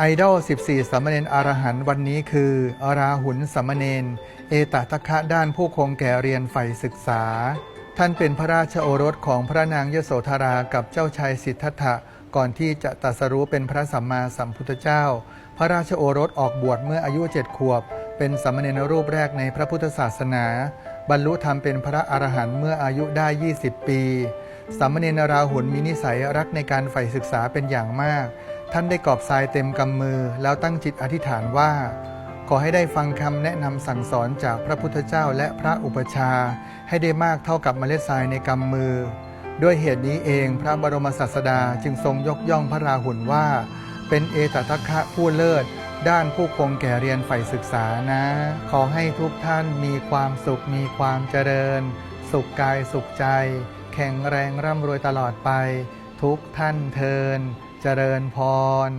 ไอดอล 14 สามเณรอรหันต์วันนี้คืออราหุนสามเณรเอตตะคะด้านผู้คงแก่เรียนใฝ่ศึกษา ท่านเป็นพระราชโอรสของพระนางยโสธรากับเจ้าชายสิทธัตถะก่อนที่จะตรัสรู้เป็นพระสัมมาสัมพุทธเจ้า พระราชโอรสออกบวชเมื่ออายุเจ็ดขวบ เป็นสามเณรรูปแรกในพระพุทธศาสนา บรรลุธรรมเป็นพระอรหันต์เมื่ออายุได้ 20 ปีสามเณรราหุลมีนิสัยรักในการใฝ่ศึกษาเป็นอย่างมาก ท่านได้กอบทรายเต็มกำมือ แล้วตั้งจิตอธิษฐานว่า ขอให้ได้ฟังคำแนะนำสั่งสอนจากพระพุทธเจ้าและพระอุปชา ให้ได้มากเท่ากับเมล็ดทรายในกำมือ ด้วยเหตุนี้เองพระบรมศาสดาจึงทรงยกย่องพระราหุลว่า เป็นเอตตะคะผู้เลิศด้านผู้คงแก่เรียนใฝ่ศึกษานะ ขอให้ทุกท่านมีความสุขมีความเจริญ สุขกายสุขใจ แข็งแรงร่ำรวยตลอดไป ทุกท่านเทิน เจริญพร